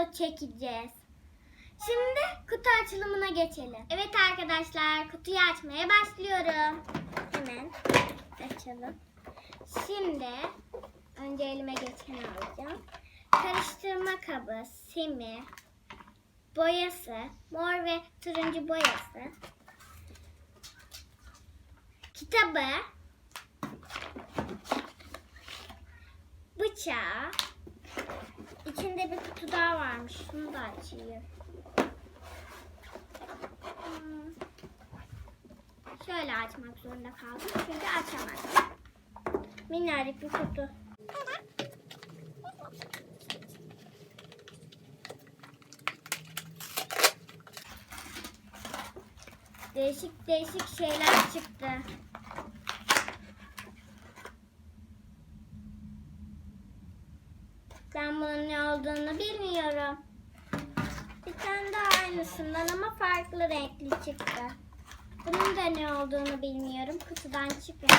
video çekeceğiz. Şimdi kutu açılımına geçelim. Evet arkadaşlar kutuyu açmaya başlıyorum. Hemen açalım. Şimdi önce elime geçeni alacağım. Karıştırma kabı, simi, boyası, mor ve turuncu boyası, kitabı, bıçağı, içinde bir kutu daha varmış. Şunu da açayım. Hmm. Şöyle açmak zorunda kaldım çünkü açamadım. Minnacık bir kutu. Değişik değişik şeyler çıktı. Ben bunun ne olduğunu bilmiyorum. Bir tane daha aynısından ama farklı renkli çıktı. Bunun da ne olduğunu bilmiyorum. Kutudan çıkınca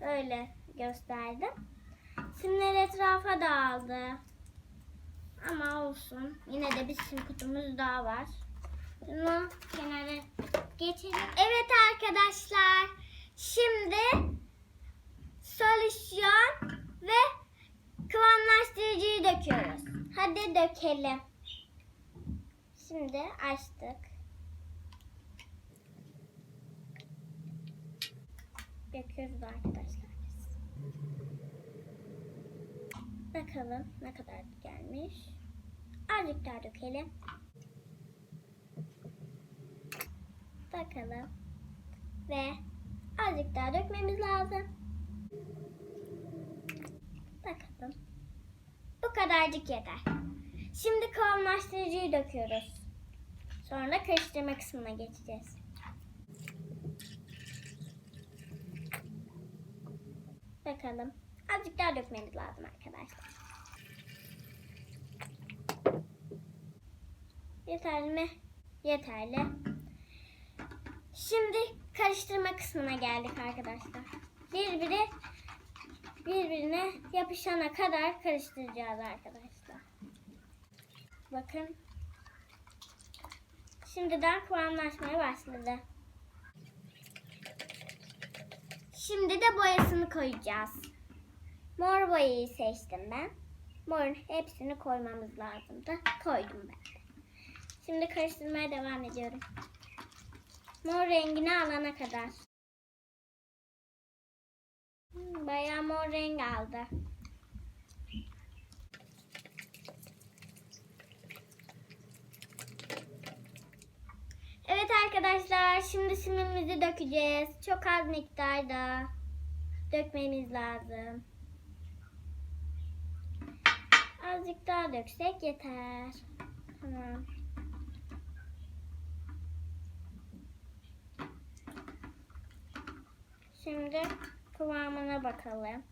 öyle gösterdim. Simler etrafa dağıldı. Ama olsun. Yine de bir sim kutumuz daha var. Bunu kenara geçelim. Evet arkadaşlar. Şimdi solüsyon ve kıvamlaştırıcıyı döküyoruz. Hadi dökelim. Şimdi açtık. Döküyoruz arkadaşlar. Bakalım ne kadar gelmiş. Azıcık daha dökelim. Bakalım. Ve azıcık daha dökmemiz lazım. Bakalım. Kadarcık yeter. Şimdi kıvamlaştırıcıyı döküyoruz. Sonra karıştırma kısmına geçeceğiz. Bakalım. Azıcık daha dökmemiz lazım arkadaşlar. Yeterli mi? Yeterli. Şimdi karıştırma kısmına geldik arkadaşlar. Birbiri birbirine yapışana kadar karıştıracağız arkadaşlar. Bakın. Şimdiden kıvamlaşmaya başladı. Şimdi de boyasını koyacağız. Mor boyayı seçtim ben. Mor hepsini koymamız lazımdı. Koydum ben. Şimdi karıştırmaya devam ediyorum. Mor rengini alana kadar. Bayağı mor renk aldı. Evet arkadaşlar şimdi simimizi dökeceğiz. Çok az miktarda dökmemiz lazım. Azıcık daha döksek yeter. Tamam. Şimdi kıvamına bakalım.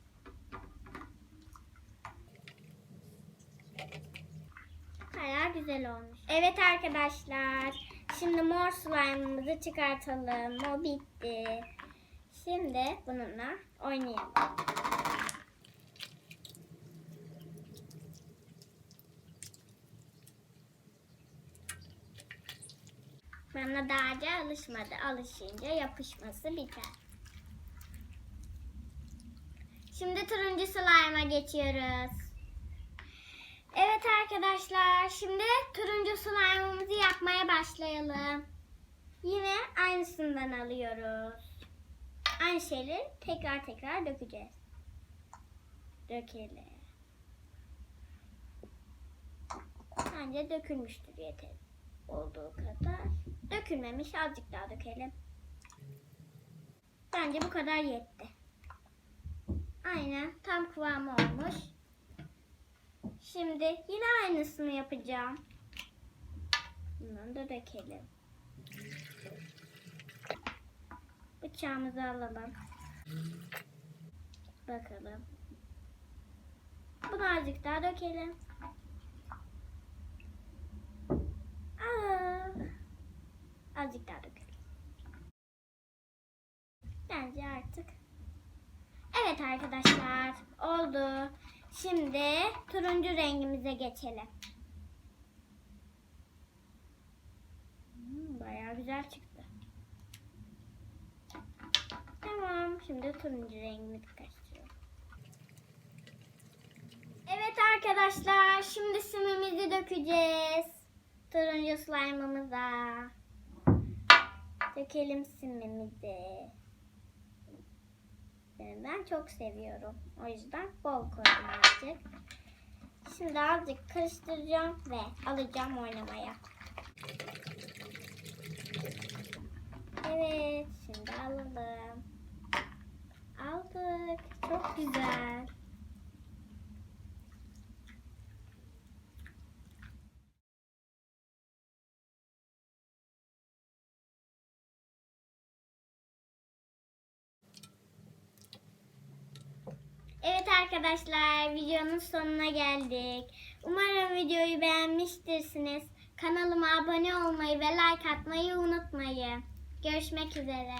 Bayağı güzel olmuş. Evet arkadaşlar. Şimdi mor slime'ımızı çıkartalım. O bitti. Şimdi bununla oynayalım. Bana daha önce alışmadı. Alışınca yapışması biter. Şimdi turuncu slime'a geçiyoruz. Evet arkadaşlar şimdi turuncu slime'ımızı yapmaya başlayalım. Yine aynısından alıyoruz. Aynı şeyleri tekrar tekrar dökeceğiz. Dökelim. Bence dökülmüştür yeter olduğu kadar. Dökülmemiş azıcık daha dökelim. Bence bu kadar yetti. Aynen tam kıvamı olmuş. Şimdi yine aynısını yapacağım. Bundan da dökelim. Bıçağımızı alalım. Bakalım. Bunu azıcık daha dökelim. Aa, azıcık daha dökelim. Evet arkadaşlar oldu. Şimdi turuncu rengimize geçelim. Hmm, bayağı güzel çıktı. Tamam şimdi turuncu rengimizi karıştıralım. Evet arkadaşlar şimdi simimizi dökeceğiz. Turuncu slime'ımıza. Dökelim simimizi. Ben çok seviyorum. O yüzden bol koydum azıcık. Şimdi azıcık karıştıracağım ve alacağım oynamaya. Evet, şimdi alalım. Aldık. Çok güzel. Evet arkadaşlar videonun sonuna geldik. Umarım videoyu beğenmiştirsiniz. Kanalıma abone olmayı ve like atmayı unutmayın. Görüşmek üzere.